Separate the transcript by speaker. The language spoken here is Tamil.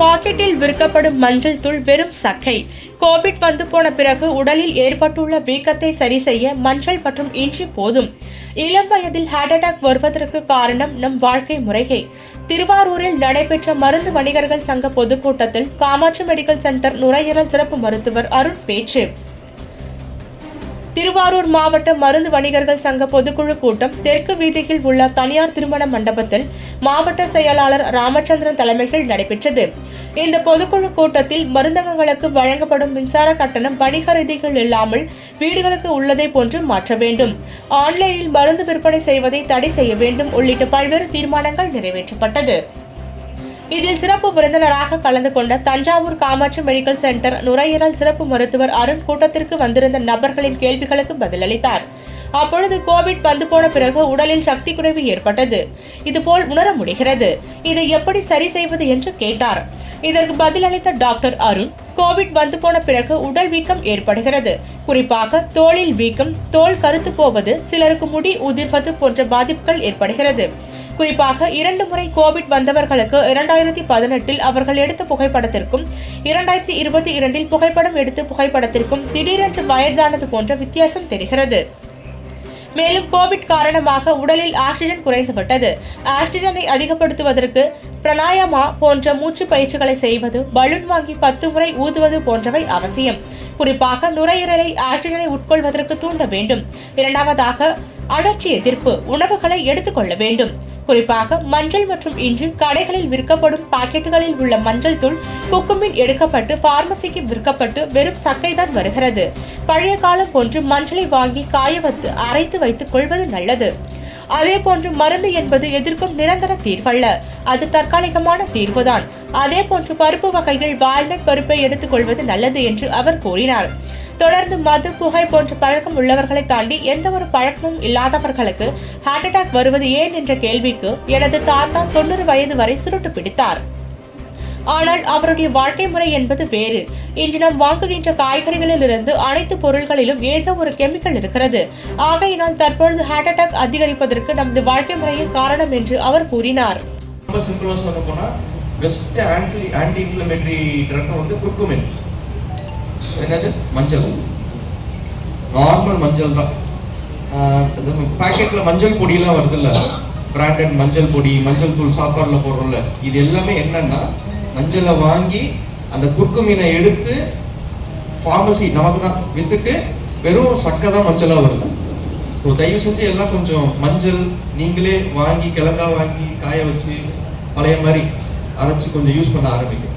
Speaker 1: பாக்கெட்டில் விற்கப்படும் மஞ்சள் தூள் வெறும் சக்கை. கோவிட் வந்து போன பிறகு உடலில் ஏற்பட்டுள்ள வீக்கத்தை சரி செய்ய மஞ்சள் மற்றும் இஞ்சி போதும். இளம் வயதில் ஹார்ட் அட்டாக் வருவதற்கு காரணம் நம் வாழ்க்கை முறையே திருவாரூரில் நடைபெற்ற மருந்து வணிகர்கள் சங்க பொதுக்கூட்டத்தில் காமாட்சி மெடிக்கல் சென்டர் நுரையீரல் சிறப்பு மருத்துவர் அருண் பேச்சு. திருவாரூர் மாவட்ட மருந்து வணிகர்கள் சங்க பொதுக்குழு கூட்டம் தெற்கு வீதியில் உள்ள தனியார் திருமண மண்டபத்தில் மாவட்ட செயலாளர் ராமச்சந்திரன் தலைமையில் நடைபெற்றது. இந்த பொதுக்குழு கூட்டத்தில் மருந்தகங்களுக்கு வழங்கப்படும் மின்சார கட்டணம் வணிக ரீதிகள் இல்லாமல் வீடுகளுக்கு உள்ளதை போன்று மாற்ற வேண்டும். ஆன்லைனில் மருந்து விற்பனை செய்வதை தடை செய்ய வேண்டும் உள்ளிட்ட பல்வேறு தீர்மானங்கள் நிறைவேற்றப்பட்டது. இதில் சிறப்பு விருந்தினராக கலந்து கொண்ட தஞ்சாவூர் காமாட்சி மெடிக்கல் சென்டர் நுரையீரல் சிறப்பு மருத்துவர் அருண் கூட்டத்திற்கு வந்திருந்த நபர்களின் கேள்விகளுக்கு பதிலளித்தார். அப்பொழுது கோவிட் வந்து போன பிறகு உடலில் சக்தி குறைவு ஏற்பட்டது. இதுபோல் உணர முடிகிறது. இதை எப்படி சரி செய்வது என்று கேட்டார். இதற்கு பதிலளித்த டாக்டர் அருண் கோவிட் வந்து போன பிறகு உடல் வீக்கம் ஏற்படுகிறது. குறிப்பாக தோளில் வீக்கம் தோல் கருத்து போவது சிலருக்கு முடி உதிர்வது போன்ற பாதிப்புகள் ஏற்படுகிறது. குறிப்பாக இரண்டு முறை கோவிட் வந்தவர்களுக்கு இரண்டாயிரத்தி பதினெட்டில் அவர்கள் எடுத்த புகைப்படத்திற்கும் இரண்டாயிரத்தி இருபத்தி இரண்டில் புகைப்படம் எடுத்து புகைப்படத்திற்கும் திடீரென்று வயதானது போன்ற வித்தியாசம் தெரிகிறது. மேலும் கோவிட் காரணமாக உடலில் ஆக்சிஜன் குறைந்துவிட்டது. ஆக்சிஜனை அதிகப்படுத்துவதற்கு பிராணாயாமா போன்ற மூச்சு பயிற்சிகளை செய்வது பலூன் வாங்கி பத்து முறை ஊதுவது போன்றவை அவசியம். குறிப்பாக நுரையீரலை ஆக்சிஜனை உட்கொள்வதற்கு தூண்ட வேண்டும். இரண்டாவதாக அழற்சி எதிர்ப்பு உணவுகளை எடுத்துக்கொள்ள வேண்டும். குறிப்பாக மஞ்சள் மற்றும் இஞ்சி கடைகளில் விற்கப்படும் பாக்கெட்டுகளில் உள்ள மஞ்சள் தூள் குக்குமின் எடுக்கப்பட்டு பார்மசிக்கு விற்கப்பட்டு வெறும் சக்கை தான் வருகிறது. பழைய காலம் போன்று மஞ்சளை வாங்கி காய வைத்து அரைத்து வைத்துக் கொள்வது நல்லது. அதே போன்று மருந்து என்பது எதிர்க்கும் நிரந்தர தீர்வல்ல அது தற்காலிகமான தீர்வுதான் அதே போன்று பருப்பு வகைகள் வால்நட் பருப்பை எடுத்துக்கொள்வது நல்லது என்று அவர் கூறினார். தொடர்ந்து மது புகை போன்ற பழக்கம் உள்ளவர்களை தாண்டி எந்த ஒரு பழக்கமும் இல்லாதவர்களுக்கு ஹார்ட் அட்டாக் வருவது ஏன் என்ற கேள்விக்கு எனது தாத்தா தொண்ணூறு வயது வரை சுருட்டு பிடித்தார். ஆனால் அவருடைய வாழ்க்கை முறை என்பது வேறு. இன்று நாம் வாங்குகின்ற காய்கறிகளில் இருந்து அனைத்து பொருள்களிலும் ஏதோ ஒரு கெமிக்கல் இருக்கிறது. ஆகையினால் தற்பொழுது ஹார்ட் அட்டாக் அதிகரிப்பதற்கு நமது வாழ்க்கை முறையே காரணம் என்று அவர் கூறினார்.
Speaker 2: ரொம்ப சிம்பிளாக சொல்ல போனால் best anti anti inflammatory drug வந்து குர்குமின் என்னது? மஞ்சள். நார்மல் மஞ்சள் தான். பேக்கெட்டில் மஞ்சள் பொடியெல்லாம் வருதுல்ல. பிராண்டட் மஞ்சள் பொடி மஞ்சள் தூள் சாப்பாடில் போடுறோம்ல. இது எல்லாமே என்னன்னா மஞ்சளை வாங்கி அந்த குர்குமீனை எடுத்து ஃபார்மசி நமக்கு தான் வித்துட்டு வெறும் சக்கை தான் மஞ்சளாக வருது. ஸோ தயவு செஞ்சு எல்லாம் கொஞ்சம் மஞ்சள் நீங்களே வாங்கி கிழங்கா வாங்கி காய வச்சு பழைய மாதிரி அரைச்சி கொஞ்சம் யூஸ் பண்ண ஆரம்பிக்கும்